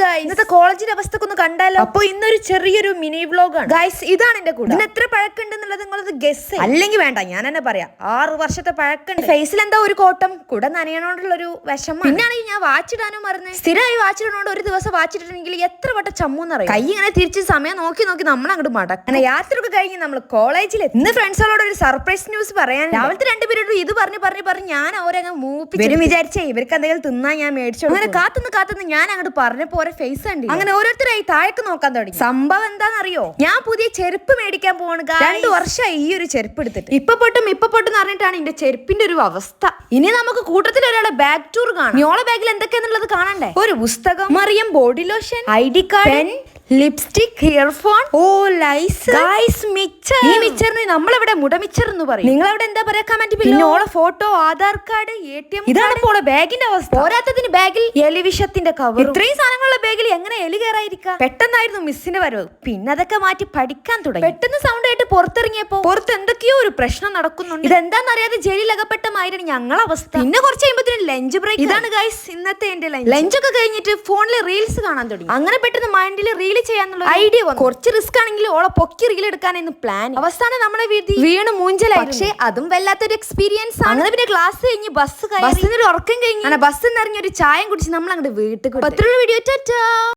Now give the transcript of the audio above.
Guys ഇന്നത്തെ കോളേജിന്റെ അവസ്ഥ ഒന്ന് കണ്ടാലോ? അപ്പൊ ഇന്നൊരു ചെറിയൊരു മിനി വ്ലോഗാണ് ഗൈസ് ഇതാണ് എന്റെ കൂടെ. ഇതിന് എത്ര പഴക്കുണ്ടെന്നുള്ളത് നിങ്ങളത് ഗസ് അല്ലെങ്കിൽ വേണ്ട ഞാൻ തന്നെ പറയാം. ആറ് വർഷത്തെ പഴക്കുണ്ട് ഫേസിൽ എന്താ ഒരു കോട്ടം? കൂടെ നനയണോണ്ടുള്ള ഒരു വിഷമം പിന്നാണെങ്കിൽ ഞാൻ വാച്ചിടാനും മറന്നേ. സ്ഥിരമായി വാച്ചിടണോണ്ട് ഒരു ദിവസം വാച്ചിട്ടിട്ടുണ്ടെങ്കിൽ എത്ര വട്ടം ചമ്മൂന്നറിയാം? കൈ ഇങ്ങനെ തിരിച്ച് സമയം നോക്കി നോക്കി നമ്മൾ അങ്ങോട്ട് മടക്കും. അങ്ങനെ യാത്രയൊക്കെ കഴിഞ്ഞ് നമ്മൾ കോളേജിൽ ഇന്ന് ഫ്രണ്ട്സുകളോട് ഒരു സർപ്രൈസ് ന്യൂസ് പറയാൻ രാവിലത്തെ രണ്ട് പീരീഡ് ഇത് പറഞ്ഞു പറഞ്ഞു പറഞ്ഞ് ഞാൻ അവരങ്ങ് മൂപ്പിച്ചു വിചാരിച്ചേ ഇവർക്ക് എന്തെങ്കിലും തിന്നാൻ ഞാൻ മേടിച്ചു അങ്ങനെ കാത്തുനിന്ന് കാത്തുനിന്ന് ഞാൻ അങ്ങോട്ട് പറഞ്ഞപ്പോ ഓരോ ഫേസ് കണ്ടി അങ്ങനെ ഓരോരുത്തരായി താഴേക്ക് നോക്കാൻ തുടങ്ങി. സംഭവം എന്താണെന്നറിയോ? ഞാൻ പുതിയ ചെരുപ്പ് മേടിക്കാൻ പോവാണ് രണ്ട് വർഷമായി ഈ ഒരു ചെരുപ്പ് എടുത്തിട്ട്. ഇപ്പൊ പൊട്ടും ഇപ്പൊ പൊട്ടും എന്ന് പറഞ്ഞിട്ടാണ് എന്റെ ചെരുപ്പിന്റെ ഒരു അവസ്ഥ. ഇനി നമുക്ക് കൂട്ടത്തിൽ ഒരാളെ ബാഗ് ടൂർ കാണാം. ഞോളെ ബാഗിൽ എന്തൊക്കെയാന്നുള്ളത് കാണണ്ടേ? ഒരു പുസ്തകം Mariyam body lotion I D card lipstick earphone oh lies. Guys മിച്ചർ ഈ മിച്ചറിന് നമ്മളിവിടെ മുടമിച്ചർ എന്ന് പറയും. നിങ്ങൾ അവിടെ എന്താ പറയാ കമന്റ് പിന്നെ ഓളെ photo Aadhaar card A T M ഇതാണ് ഇപ്പോൾ ബാഗിന്റെ അവസ്ഥ. പോരാത്തതിന് ബാഗിൽ എലിവിഷത്തിന്റെ കവർ ഇത്രയും സാധനങ്ങളുള്ള ബാഗിൽ എങ്ങനെ എലി കയറായിരിക്കാം പെട്ടെന്നായിരുന്നു മിസ്സിന്റെ വരവ്. പിന്നെ അതൊക്കെ മാറ്റി പഠിക്കാൻ തുടങ്ങി. പെട്ടെന്ന് സൗണ്ട് പുറത്തിറങ്ങിയപ്പോ പുറത്ത് എന്തൊക്കെയോ ഒരു പ്രശ്നം നടക്കുന്നുണ്ട്. ഇതെന്താണെന്നറിയാതെ ജയിലിൽ അകപ്പെട്ട മാതിരി ഞങ്ങളെ അവസ്ഥ. പിന്നെ കുറച്ച് കഴിയുമ്പോൾ ലഞ്ച് ബ്രേക്ക് ഇതാണ് ഗൈസ് ഇന്നത്തെ എന്റെ ലഞ്ച്. ലഞ്ച് ഒക്കെ കഴിഞ്ഞിട്ട് ഫോണിൽ റീൽസ് കാണാൻ തുടങ്ങി. അങ്ങനെ പെട്ടെന്ന് മൈൻഡിൽ റീൽ ചെയ്യാന്നുള്ള ഐഡിയ വന്നു. കുറച്ച് റിസ്ക് ആണെങ്കിൽ ഓളെ പൊക്കി റീൽ എടുക്കാനായിരുന്നു പ്ലാൻ അവസാനം നമ്മളെ വീട്ടിൽ വീണ് മൂഞ്ചലായി പക്ഷേ അതും വല്ലാത്തൊരു എക്സ്പീരിയൻസ് അങ്ങനെ പിന്നെ ക്ലാസ് കഴിഞ്ഞ് ബസ് ബസ്സിന് ഒരു ഉറക്കം കഴിഞ്ഞ്. ബസ് ഒരു ചായം കുടിച്ച് നമ്മൾ അങ്ങോട്ട് വീട്ടിൽ വീഡിയോ ടാറ്റാ.